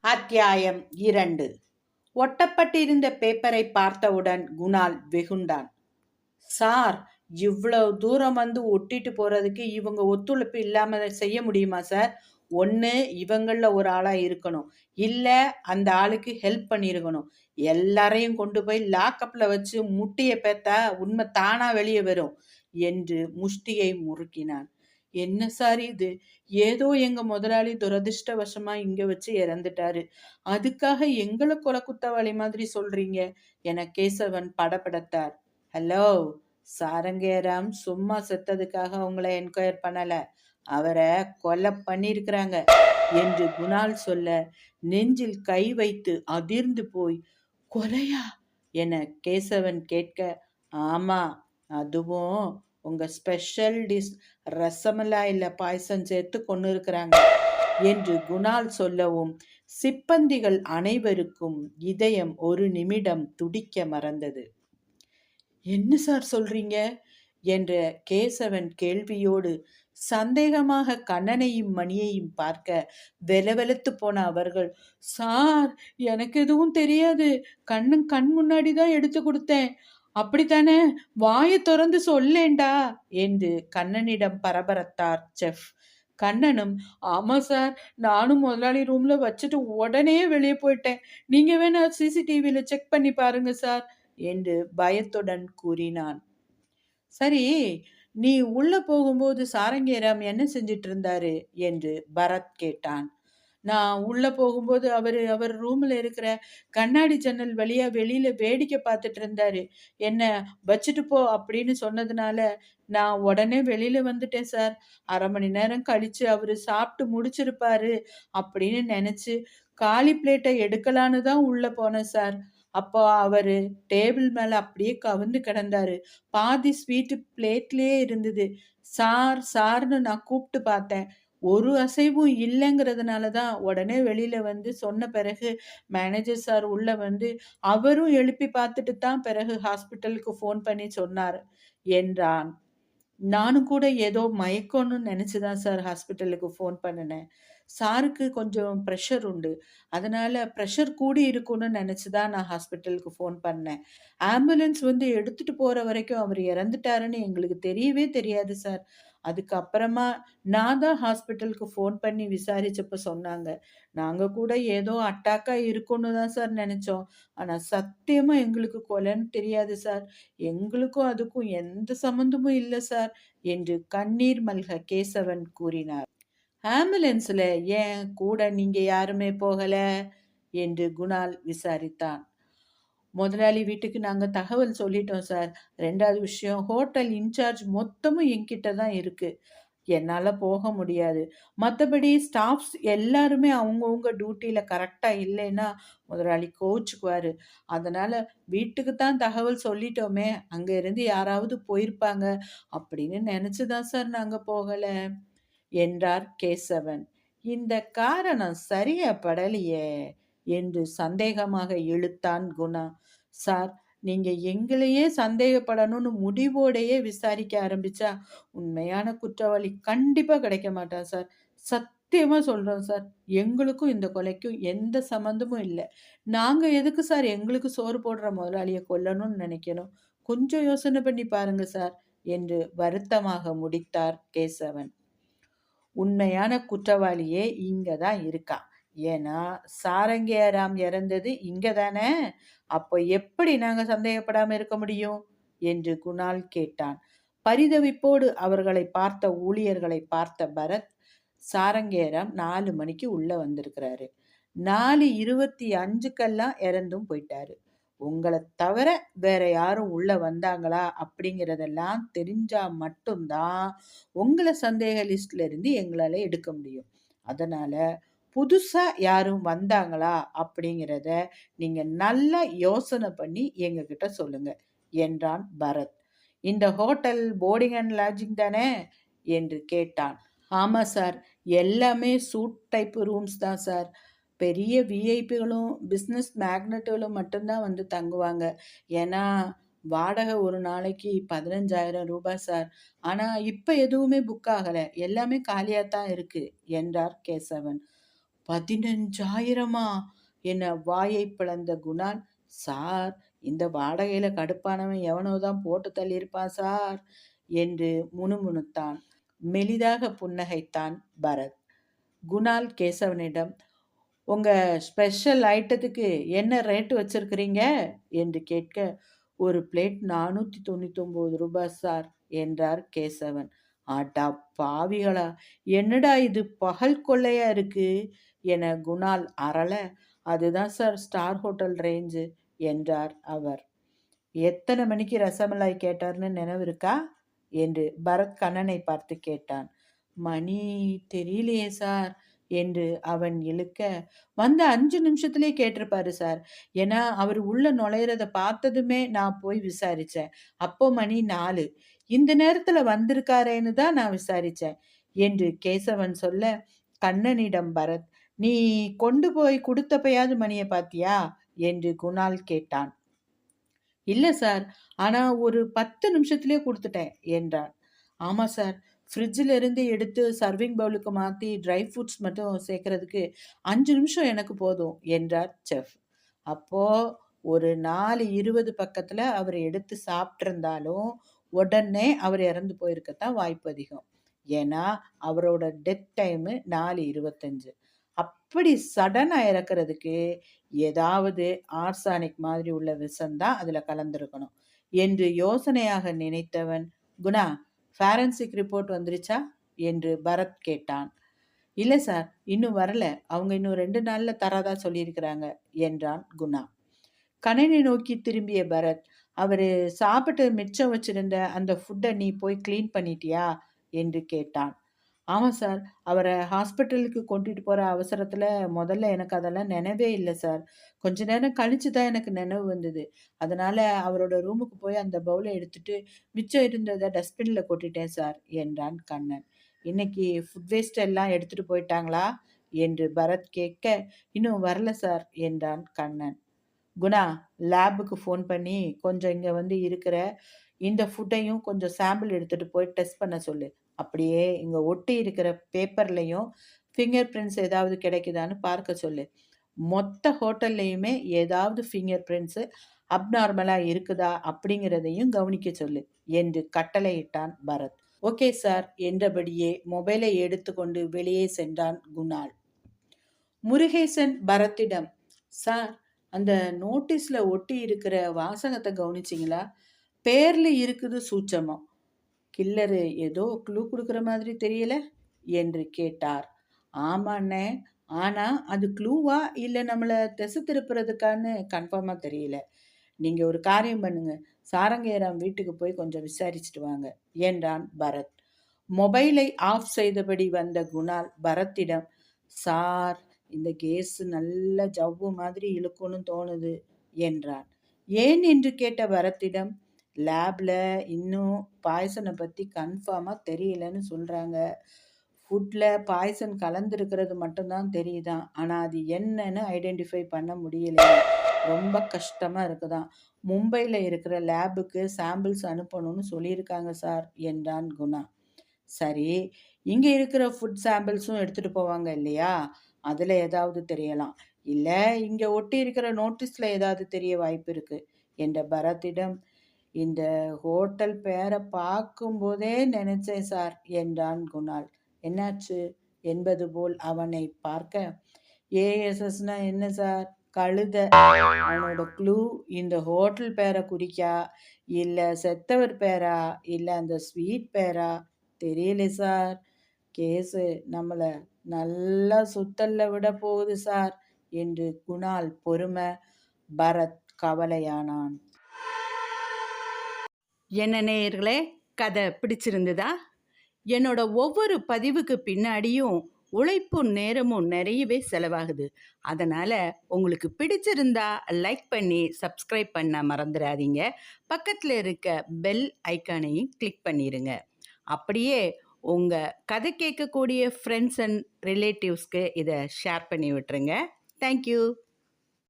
அத்தியாயம் இரண்டு. ஒட்டப்பட்டிருந்த பேப்பரை பார்த்தவுடன் குணால் வெகுண்டான். சார் இவ்வளவு தூரம் வந்து ஒட்டிட்டு போறதுக்கு இவங்க ஒத்துழைப்பு இல்லாம செய்ய முடியுமா சார்? ஒன்று இவங்களில் ஒரு ஆளாக இருக்கணும். இல்லை அந்த ஆளுக்கு ஹெல்ப் பண்ணியிருக்கணும் எல்லாரையும் கொண்டு போய் லாக்கப்பில் வச்சு முட்டியை பேத்தா உண்மை தானாக வெளியே வரும் என்று முஷ்டியை முறுக்கினான். என்ன சார் இது? ஏதோ எங்க முதலாளி துரதிருஷ்டவசமா இங்க வச்சு இறந்துட்டாரு. அதுக்காக எங்களை கொலை குத்தவாளி மாதிரி சொல்றீங்க? என கேசவன் படப்படத்தார் ஹலோ சாரங்கேராம் சும்மா செத்ததுக்காக உங்களை என்கொயர் பண்ணல. அவரை கொலை பண்ணியிருக்கிறாங்க என்று குணால் சொல்ல நெஞ்சில் கை வைத்து அதிர்ந்து போய் கொலையா? என கேசவன் கேட்க ஆமா அதுவும் உங்க ஸ்பெஷல் டிஷ் ரசமலா இல்லை பாயசம் சேர்த்து கொண்டு இருக்கிறாங்க என்று குணால் சொல்லவும் சிப்பந்திகள் அனைவருக்கும் இதயம் ஒரு நிமிடம் துடிக்க மறந்தது. என்ன சார் சொல்றீங்க? என்ற கேசவன் கேள்வியோடு சந்தேகமாக கண்ணனையும் மணியையும் பார்க்க வெலவெலத்து போன அவர்கள் சார் எனக்கு எதுவும் தெரியாது. கண்ணு கண் முன்னாடி தான் எடுத்து கொடுத்தேன். அப்படித்தானே? வாயை திறந்து சொல்லேண்டா? என்று கண்ணனிடம் பரபரத்தார் செஃப். கண்ணனும் ஆமா சார் நானும் முதலாளி ரூம்ல வச்சுட்டு உடனே வெளியே போயிட்டேன். நீங்க வேணா சிசிடிவியில செக் பண்ணி பாருங்க சார் என்று பயத்துடன் கூறினான். சரி நீ உள்ள போகும்போது சாரங்கேராம் என்ன செஞ்சிட்டு இருந்தாரு? என்று பரத் கேட்டான். நான் உள்ளே போகும்போது அவர் அவர் ரூமில் இருக்கிற கண்ணாடி ஜன்னல் வழியாக வெளியில் வேடிக்கை பார்த்துட்டு இருந்தாரு. என்ன வச்சுட்டு போ அப்படின்னு சொன்னதுனால நான் உடனே வெளியில் வந்துட்டேன் சார். அரை மணி நேரம் கழிச்சு அவர் சாப்பிட்டு முடிச்சிருப்பாரு அப்படின்னு நினச்சி காலி பிளேட்டை எடுக்கலான்னு தான் உள்ளே போனேன் சார். அப்போ அவர் டேபிள் மேலே அப்படியே கவிந்து கிடந்தாரு. பாதி ஸ்வீட்டு பிளேட்லேயே இருந்தது. சார் சார்னு நான் கூப்பிட்டு பார்த்தேன். ஒரு அசைவும் இல்லைங்கிறதுனால தான் உடனே வெளியில் வந்து சொன்ன பிறகு மேனேஜர் சார் உள்ளே வந்து அவரும் எழுப்பி பார்த்துட்டு தான் பிறகு ஹாஸ்பிட்டலுக்கு ஃபோன் பண்ணி சொன்னார். என்றான். நானும் கூட ஏதோ மயக்கம்னு நினச்சி தான் சார் ஹாஸ்பிட்டலுக்கு ஃபோன் பண்ணினேன். சாருக்கு கொஞ்சம் ப்ரெஷர் உண்டு. அதனால் ப்ரெஷர் கூடி இருக்கும்னு நினச்சி தான் நான் ஹாஸ்பிட்டலுக்கு ஃபோன் பண்ணேன். ஆம்புலன்ஸ் வந்து எடுத்துகிட்டு போகிற வரைக்கும் அவர் இறந்துட்டாருன்னு எங்களுக்கு தெரியவே தெரியாது சார் அதுக்கப்புறமா நான் தான் ஹாஸ்பிட்டலுக்கு ஃபோன் பண்ணி விசாரிச்சப்ப சொன்னாங்க. நாங்கள் கூட ஏதோ அட்டாக்காக இருக்கும்னு தான் சார் நினச்சோம். ஆனால் சத்தியமாக எங்களுக்கு கொலைன்னு தெரியாது சார். எங்களுக்கும் அதுக்கும் எந்த சம்மந்தமும் இல்லை சார் என்று கண்ணீர் மல்க கேசவன் கூறினார். ஆம்புலன்ஸில் ஏன் கூட நீங்கள் யாருமே போகலை? என்று குணால் விசாரித்தான். முதலாளி வீட்டுக்கு நாங்கள் தகவல் சொல்லிட்டோம் சார். ரெண்டாவது விஷயம் ஹோட்டல் இன்சார்ஜ் மொத்தமும் என்கிட்ட தான் இருக்குது என்னால் போக முடியாது. மற்றபடி ஸ்டாஃப்ஸ் எல்லாருமே அவங்கவுங்க டியூட்டியில் கரெக்டாக இல்லைன்னா முதலாளி கோச்சுக்குவார். அதனால் வீட்டுக்கு தான் தகவல் சொல்லிட்டோமே அங்கே இருந்து யாராவது போயிருப்பாங்க அப்படின்னு நினச்சி தான் சார் நாங்கள் போகலை. என்றார் கேசவன். இந்த காரணம் சரியா படலையே. என்று சந்தேகமாக இழுத்தான் குணா. சார் நீங்க எங்களையே சந்தேகப்படணும்னு முடிவோடையே விசாரிக்க ஆரம்பிச்சா உண்மையான குற்றவாளி கண்டிப்பா கிடைக்க மாட்டான் சார். சத்தியமா சொல்றோம் சார். எங்களுக்கும் இந்த கொலைக்கும் எந்த சம்மந்தமும் இல்லை. நாங்க எதுக்கு சார் எங்களுக்கு சோறு போடுற முதலாளியை கொல்லணும்னு நினைக்கணும்? கொஞ்சம் யோசனை பண்ணி பாருங்க சார் என்று வருத்தமாக முடித்தார் கேசவன். உண்மையான குற்றவாளியே இங்க தான் இருக்கான் ஏன்னா சாரங்கியாராம் இறந்தது இங்க தானே? அப்போ எப்படி நாங்க சந்தேகப்படாம இருக்க முடியும்? என்று குணால் கேட்டான். பரிதவிப்போடு அவர்களை பார்த்த ஊழியர்களை பார்த்த பரத் சாரங்கேரம் நாலு மணிக்கு உள்ள வந்திருக்கிறாரு. நாலு இருபத்தி அஞ்சுக்கெல்லாம் இறந்தும் போயிட்டாரு. உங்களை தவிர வேற யாரும் உள்ள வந்தாங்களா அப்படிங்கிறதெல்லாம் தெரிஞ்சா மட்டும்தான் உங்களை சந்தேக லிஸ்ட்ல இருந்து எங்களால எடுக்க முடியும். அதனால புதுசாக யாரும் வந்தாங்களா அப்படிங்கிறத நீங்கள் நல்லா யோசனை பண்ணி எங்ககிட்ட சொல்லுங்கள் என்றான் பரத். இந்த ஹோட்டல் போர்டிங் அண்ட் லாட்ஜிங் தானே? என்று கேட்டான். ஆமாம் சார் எல்லாமே சூட் டைப் ரூம்ஸ் தான் சார். பெரிய விஐபிகளும் பிஸ்னஸ் மேக்னட்டுகளும் மட்டும்தான் வந்து தங்குவாங்க. ஏன்னா வாடகை ஒரு நாளைக்கு பதினஞ்சாயிரம் ரூபாய் சார். ஆனால் இப்போ எதுவுமே புக் ஆகலை. எல்லாமே காலியாக தான் இருக்குது என்றார் கேசவன். பதினஞ்சாயிரமா? என வாயை பிளந்த குணால் சார் இந்த வாடகையில கடுப்பானவன் எவனோ தான் போட்டு தள்ளியிருப்பான் சார் என்று முணுமுணுத்தான். மெலிதாக புன்னகைத்தான் பரத். குணால் கேசவனிடம் உங்க ஸ்பெஷல் ஐட்டத்துக்கு என்ன ரேட்டு வச்சிருக்கிறீங்க என்று கேட்க ஒரு பிளேட் நானூற்றி தொண்ணூத்தொம்பது ரூபாய் சார் என்றார் கேசவன். ஆட்டா பாவிகளா என்னடா இது பகல் கொள்ளையா இருக்கு? என குணால் அறள அதுதான் சார் ஸ்டார் ஹோட்டல் ரேஞ்சு என்றார் அவர். எத்தனை மணிக்கு ரசமலாய் கேட்டார்னு நினைவு இருக்கா? என்று பரத் கண்ணனை பார்த்து கேட்டான். மணி தெரியலையே சார் என்று அவன் இழுக்க வந்த அஞ்சு நிமிஷத்திலே கேட்டிருப்பாரு சார். ஏன்னா அவர் உள்ள நுழையிறத பார்த்ததுமே நான் போய் விசாரிச்சேன். அப்போ மணி நாலு. இந்த நேரத்துல வந்திருக்காரேன்னு தான் நான் விசாரிச்சேன். என்று கேசவன் சொல்ல கண்ணனிடம் பரத் நீ கொண்டு போய் கொடுத்தப்பயாவது மணியை பாத்தியா? என்று குணால் கேட்டான். இல்ல சார் ஆனா ஒரு பத்து நிமிஷத்திலே கொடுத்துட்டேன் என்றான். ஆமா சார் ஃப்ரிட்ஜில் இருந்து எடுத்து சர்விங் பவுலுக்கு மாற்றி ட்ரை ஃப்ரூட்ஸ் மட்டும் சேர்க்கறதுக்கு அஞ்சு நிமிஷம் எனக்கு போதும் என்றார் செஃப் அப்போது ஒரு நாலு இருபது பக்கத்தில் அவர் எடுத்து சாப்பிட்ருந்தாலும் உடனே அவர் இறந்து போயிருக்கத்தான் வாய்ப்பு அதிகம். ஏன்னா அவரோட டெத் டைமு நாலு இருபத்தஞ்சு. அப்படி சடனாக இறக்குறதுக்கு ஏதாவது ஆர்சானிக் மாதிரி உள்ள விஷம்தான் அதில் கலந்துருக்கணும். என்று யோசனையாக நினைத்தவன் குணா ஃபேரன்சிக் ரிப்போர்ட் வந்துருச்சா? என்று பரத் கேட்டான். இல்லை சார் இன்னும் வரல. அவங்க இன்னும் ரெண்டு நாளில் தராதா சொல்லியிருக்கிறாங்க என்றான் குணா. கணனை நோக்கி திரும்பிய பரத் அவர் சாப்பிட்டு மிச்சம் வச்சிருந்த அந்த ஃபுட்டை நீ போய் க்ளீன் பண்ணிட்டியா? என்று கேட்டான். ஆமாம் சார் அவரை ஹாஸ்பிட்டலுக்கு கொண்டுட்டு போகிற அவசரத்தில் முதல்ல எனக்கு அதெல்லாம் நினைவே இல்லை சார் கொஞ்ச நேரம் கழிச்சு தான் எனக்கு நினைவு வந்தது. அதனால் அவரோட ரூமுக்கு போய் அந்த பவுலை எடுத்துட்டு மிச்சம் இருந்ததை டஸ்ட்பினில் கொட்டிட்டேன் சார் என்றான் கண்ணன். இன்னைக்கு ஃபுட் வேஸ்ட் எல்லாம் எடுத்துகிட்டு போயிட்டாங்களா? என்று பரத் கேட்க இன்னும் வரல சார் என்றான் கண்ணன். குணா லேபுக்கு ஃபோன் பண்ணி கொஞ்சம் இங்கே வந்து இருக்கிற இந்த ஃபுட்டையும் கொஞ்சம் சாம்பிள் எடுத்துகிட்டு போய் டெஸ்ட் பண்ண சொல்லு. அப்படியே இங்கே ஒட்டி இருக்கிற பேப்பர்லேயும் ஃபிங்கர் பிரிண்ட்ஸ் ஏதாவது கிடைக்குதான்னு பார்க்க சொல்லு. மொத்த ஹோட்டல்லையுமே ஏதாவது ஃபிங்கர் பிரிண்ட்ஸு அப்நார்மலாக இருக்குதா அப்படிங்கிறதையும் கவனிக்க சொல்லு என்று கட்டளையிட்டான் பரத். ஓகே சார் என்றபடியே மொபைலை எடுத்துக்கொண்டு வெளியே சென்றான் குணால். முருகேசன் பரத்திடம் சார் அந்த நோட்டீஸில் ஒட்டி இருக்கிற வாசகத்தை கவனிச்சிங்களா? பேரில் இருக்குது சூச்சமம் கில்லரு ஏதோ க்ளூ கொடுக்குற மாதிரி தெரியல என்று கேட்டார். ஆமாண்ணே. ஆனால் அது க்ளூவா இல்லை நம்மளை திசை திருப்புறதுக்கான்னு கன்ஃபார்மாக தெரியல. நீங்கள் ஒரு காரியம் பண்ணுங்க. சாரங்கேராம் வீட்டுக்கு போய் கொஞ்சம் விசாரிச்சுட்டு வாங்க என்றான் பரத். மொபைலை ஆஃப் செய்தபடி வந்த குணால் பரத்திடம் சார் இந்த கேஸ் நல்ல ஜவ்வு மாதிரி இழுக்கும்னு தோணுது என்றான். ஏன் என்று கேட்ட பரத்திடம் லேபில் இன்னும் பாய்சனை பற்றி கன்ஃபார்மாக தெரியலன்னு சொல்கிறாங்க ஃபுட்டில் பாய்சன் கலந்துருக்கிறது மட்டும்தான் தெரியுதான் ஆனால் அது என்னன்னு ஐடென்டிஃபை பண்ண முடியல ரொம்ப கஷ்டமாக இருக்குதான். மும்பையில் இருக்கிற லேபுக்கு சாம்பிள்ஸ் அனுப்பணும்னு சொல்லியிருக்காங்க சார் என்றான் குணா. சரி இங்கே இருக்கிற ஃபுட் சாம்பிள்ஸும் எடுத்துகிட்டு போவாங்க இல்லையா? அதில் ஏதாவது தெரியலாம். இல்லை இங்கே ஒட்டி இருக்கிற நோட்டீஸில் ஏதாவது தெரிய வாய்ப்பு இருக்குது என்ற பரத்திடம் இந்த ஹோட்டல் பேரை பார்க்கும்போதே நினைச்சேன் சார் என்றான் குணால். என்னாச்சு? என்பது போல் அவனை பார்க்க. ஏஎஸ்எஸ்னா என்ன சார்? கழுத. அவனோட க்ளூ இந்த ஹோட்டல் பேரை குறிக்கா? இல்லை செத்தவர் பேரா? இல்லை அந்த ஸ்வீட் பேரா? தெரியல சார். கேஸு நம்மளை நல்லா சுத்தல்ல விட போகுது சார் என்று குணால் பொறுமை பரத் கவலையானான். என்ன நேயர்களே கதை பிடிச்சிருந்ததா? என்னோட ஒவ்வொரு பதிவுக்கு பின்னாடியும் உழைப்பும் நேரமும் நிறையவே செலவாகுது. அதனால் உங்களுக்கு பிடிச்சிருந்தா லைக் பண்ணி சப்ஸ்கிரைப் பண்ண மறந்துடாதீங்க. பக்கத்தில் இருக்க பெல் ஐக்கானையும் கிளிக் பண்ணிடுங்க அப்படியே உங்கள் கதை கேட்கக்கூடிய ஃப்ரெண்ட்ஸ் அண்ட் ரிலேட்டிவ்ஸ்க்கு இதை ஷேர் பண்ணி விட்டுருங்க. தேங்க்யூ